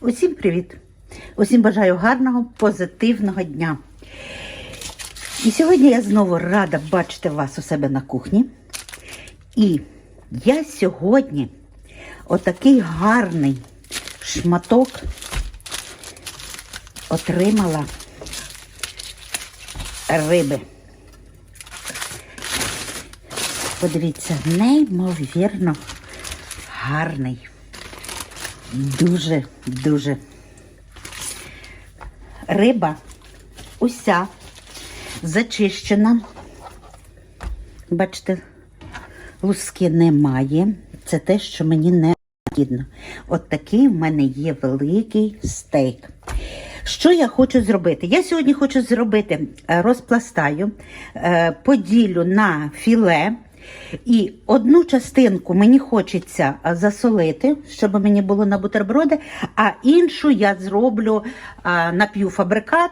Усім привіт! Усім бажаю гарного, позитивного дня. І сьогодні я знову рада бачити вас у себе на кухні. І я сьогодні отакий гарний шматок отримала риби. Подивіться, неймовірно гарний. Дуже, дуже. Риба уся зачищена. Бачите, луски немає. Це те, що мені не потрібно. От такий в мене є великий стейк. Що я хочу зробити? Я сьогодні хочу зробити, е, розпластаю, е, поділю на філе. І одну частинку мені хочеться засолити, щоб мені було на бутерброди, а іншу я зроблю напівфабрикат,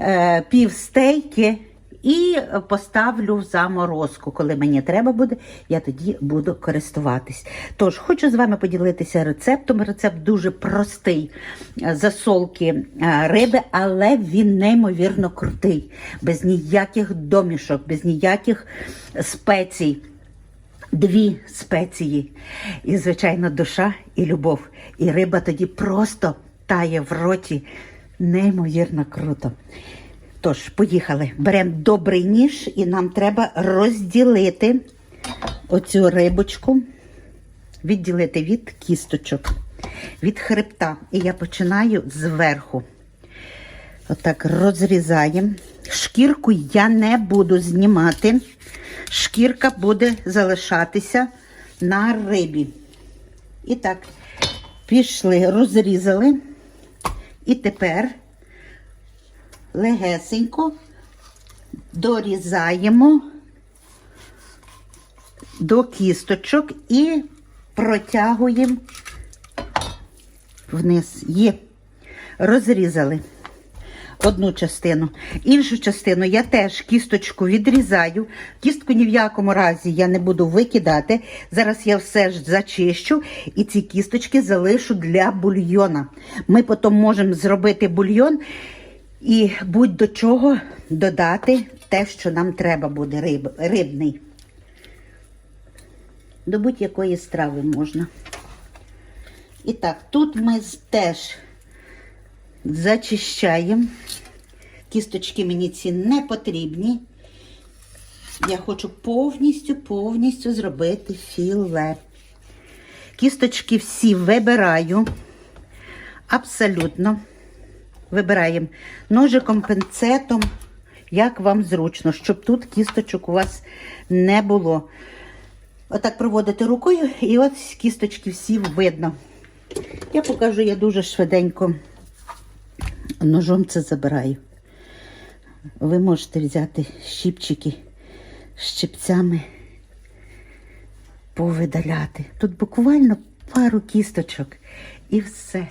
е, півстейки і поставлю в заморозку. Коли мені треба буде, я тоді буду користуватись. Тож, хочу з вами поділитися рецептом. Рецепт дуже простий е, засолки е, риби, але він неймовірно крутий, без ніяких домішок, без ніяких спецій. Дві спеції. І, звичайно, душа і любов. І риба тоді просто тає в роті. Неймовірно круто. Тож, поїхали. Беремо добрий ніж, і нам треба розділити оцю рибочку, відділити від кісточок, від хребта. І я починаю зверху. Отак розрізаємо. Шкірку я не буду знімати. Шкірка буде залишатися на рибі. І так, пішли, розрізали. І тепер легесенько дорізаємо до кісточок і протягуємо вниз. Є. Розрізали одну частину. Іншу частину я теж кісточку відрізаю. Кістку ні в якому разі я не буду викидати. Зараз я все ж зачищу і ці кісточки залишу для бульйона. Ми потім можемо зробити бульйон і будь-до чого додати те, що нам треба буде риб, рибний. До будь-якої страви можна. І так, тут ми теж зачищаємо. Кісточки мені ці не потрібні. Я хочу повністю, повністю зробити філе. Кісточки всі вибираю. Абсолютно. Вибираємо ножиком, пинцетом, як вам зручно, щоб тут кісточок у вас не було. Отак проводите рукою, і от кісточки всі видно. Я покажу, я дуже швиденько ножом це забираю. Ви можете взяти щіпчики щипцями, повидаляти. Тут буквально пару кісточок і все.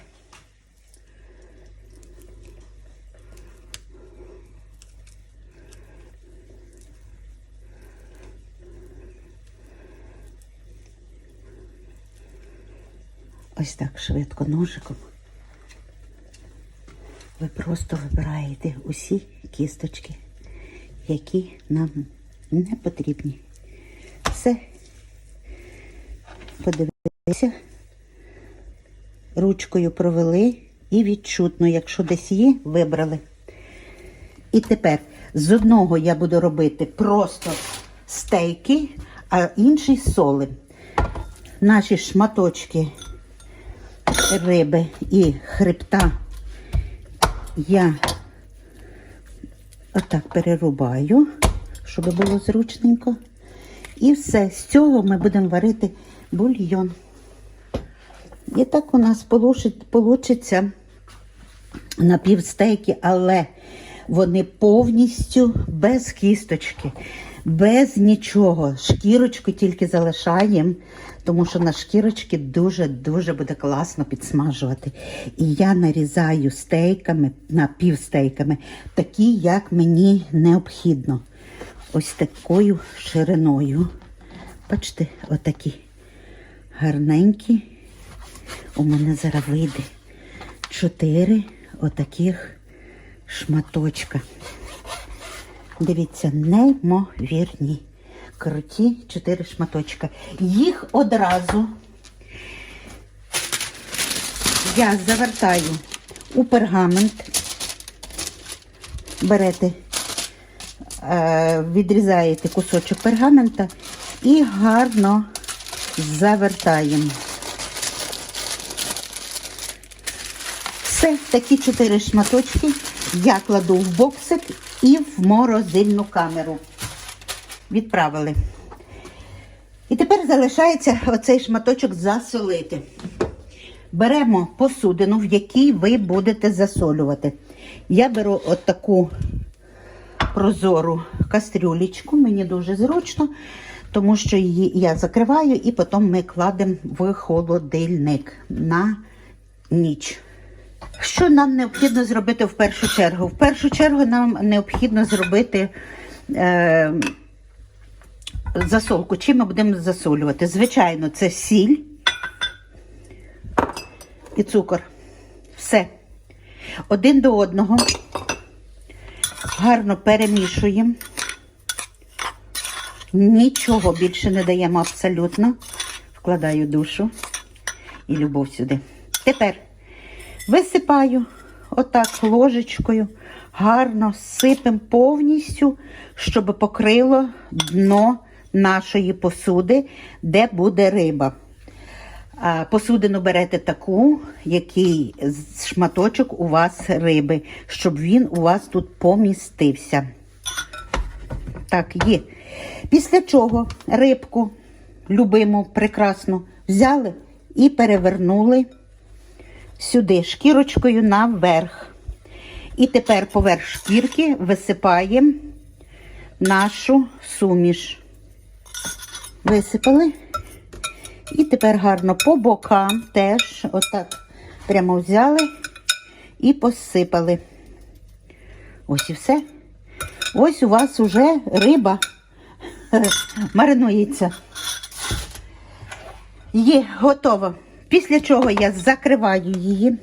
Ось так швидко ножиком. Ви просто вибираєте усі кісточки, які нам не потрібні. Все. Подивилися, ручкою провели і відчутно, якщо десь є, вибрали. І тепер з одного я буду робити просто стейки, а інший солим. Наші шматочки риби і хребта я отак перерубаю, щоб було зручненько. І все, з цього ми будемо варити бульйон. І так у нас вийде напівстейки, але вони повністю без кісточки, без нічого. Шкірочку тільки залишаємо, тому що на шкірочки дуже-дуже буде класно підсмажувати. І я нарізаю стейками, напівстейками, такі, як мені необхідно. Ось такою шириною. Бачите, отакі гарненькі. У мене зараз вийде чотири отаких шматочка. Дивіться, неймовірні. Круті чотири шматочка. Їх одразу я завертаю у пергамент. Берете, е, відрізаєте кусочок пергамента і гарно завертаємо. Все, такі чотири шматочки я кладу в боксик і в морозильну камеру. Відправили. І тепер залишається оцей шматочок засолити. Беремо посудину, в якій ви будете засолювати. Я беру отаку прозору кастрюлечку, мені дуже зручно, тому що її я закриваю і потім ми кладемо в холодильник на ніч. Що нам необхідно зробити в першу чергу? В першу чергу нам необхідно зробити е, засолку. Чим ми будемо засолювати? Звичайно, це сіль і цукор. Все. Один до одного гарно перемішуємо. Нічого більше не даємо абсолютно. Вкладаю душу і любов сюди. Тепер висипаю отак ложечкою, гарно сипемо повністю, щоб покрило дно нашої посуди, де буде риба. А Посудину берете таку, який шматочок у вас риби, щоб він у вас тут помістився. Так, є. Після чого рибку, любиму, прекрасну, взяли і перевернули сюди шкірочкою наверх. І тепер поверх шкірки висипаємо нашу суміш. Висипали. І тепер гарно по бокам теж отак прямо взяли і посипали. Ось і все. Ось у вас уже риба маринується. Є готово. Після чого я закриваю її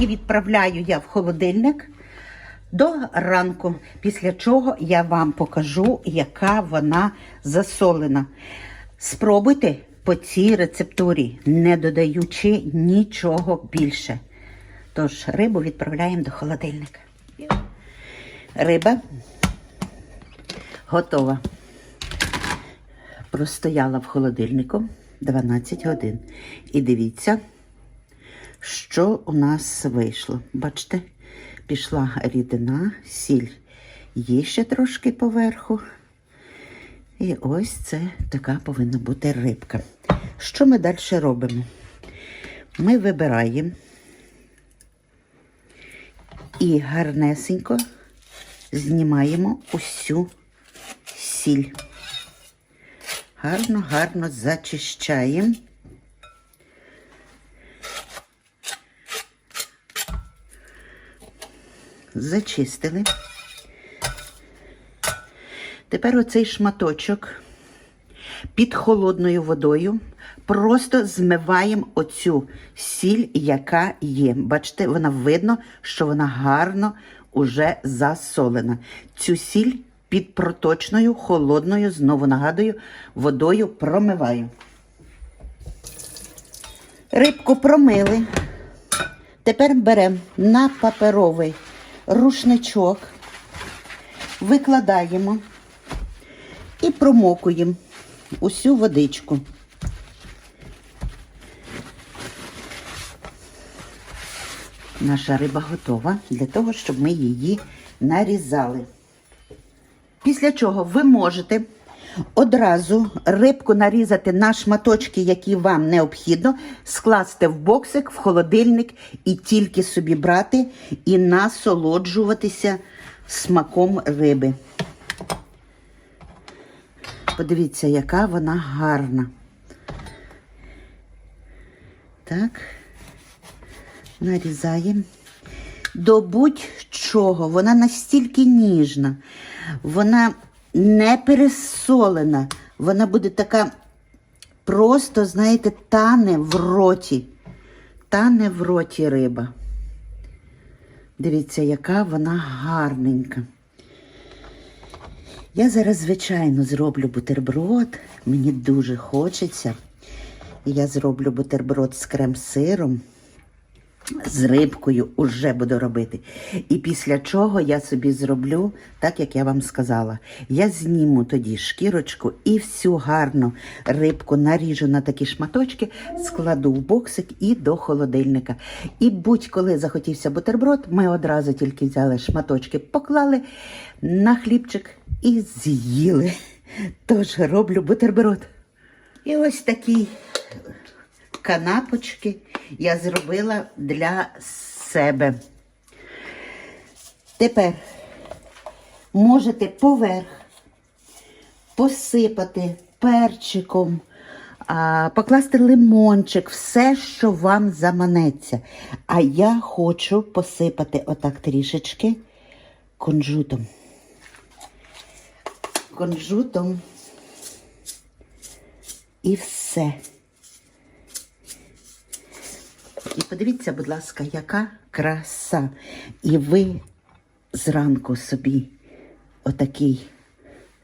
і відправляю я в холодильник до ранку. Після чого я вам покажу, яка вона засолена. Спробуйте по цій рецептурі, не додаючи нічого більше. Тож рибу відправляємо до холодильника. Риба готова. Простояла в холодильнику 12 годин. І дивіться, що у нас вийшло. Бачите, пішла рідина, сіль є ще трошки поверху. І ось це така повинна бути рибка. Що ми далі робимо? Ми вибираємо і гарнесенько знімаємо усю сіль. Гарно, гарно зачищаємо. Зачистили. Тепер оцей шматочок під холодною водою просто змиваємо оцю сіль, яка є. Бачите, вона видно, що вона гарно уже засолена. Цю сіль під проточною, холодною, знову нагадую, водою промиваю. Рибку промили. Тепер беремо на паперовий рушничок, викладаємо і промокуємо усю водичку. Наша риба готова для того, щоб ми її нарізали. Після чого ви можете одразу рибку нарізати на шматочки, які вам необхідно, скласти в боксик, в холодильник і тільки собі брати і насолоджуватися смаком риби. Подивіться, яка вона гарна. Так, нарізаємо. До будь-чого, вона настільки ніжна, вона не пересолена, вона буде така просто, знаєте, тане в роті. тане в роті риба. Дивіться, яка вона гарненька. Я зараз, звичайно, зроблю бутерброд. Мені дуже хочеться. Я зроблю бутерброд з крем-сиром, з рибкою уже буду робити. І після чого я собі зроблю, так як я вам сказала. Я зніму тоді шкірочку і всю гарну рибку наріжу на такі шматочки, складу в боксик і до холодильника. І будь-коли захотівся бутерброд, ми одразу тільки взяли шматочки, поклали на хлібчик і з'їли. Тож роблю бутерброд. І ось такий канапочки я зробила для себе. Тепер можете поверх посипати перчиком, покласти лимончик, все, що вам заманеться. А я хочу посипати отак трішечки кунжутом. Кунжутом і все. І подивіться, будь ласка, яка краса. І ви зранку собі отакий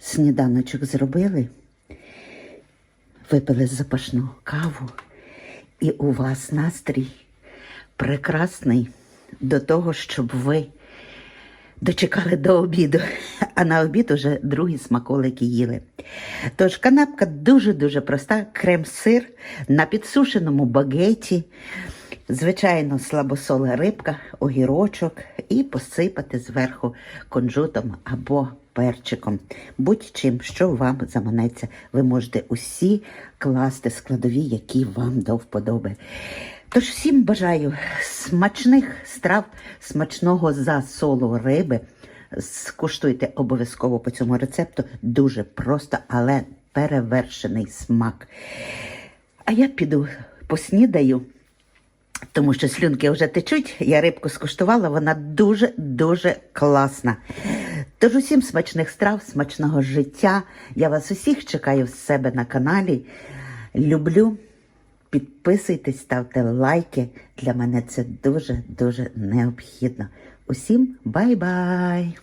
сніданочок зробили, випили запашну каву, і у вас настрій прекрасний до того, щоб ви дочекали до обіду, а на обід уже другі смаколики їли. Тож канапка дуже-дуже проста, крем-сир на підсушеному багеті, звичайно, слабосола рибка, огірочок і посипати зверху кунжутом або перчиком. Будь-чим, що вам заманеться, ви можете усі класти складові, які вам до вподоби. Тож всім бажаю смачних страв, смачного засолу риби. Скуштуйте обов'язково по цьому рецепту. Дуже просто, але перевершений смак. А я піду поснідаю, тому що слюнки вже течуть. Я рибку скуштувала, вона дуже-дуже класна. Тож усім смачних страв, смачного життя. Я вас усіх чекаю в себе на каналі. Люблю. Підписуйтесь, ставте лайки. Для мене це дуже-дуже необхідно. Усім бай-бай!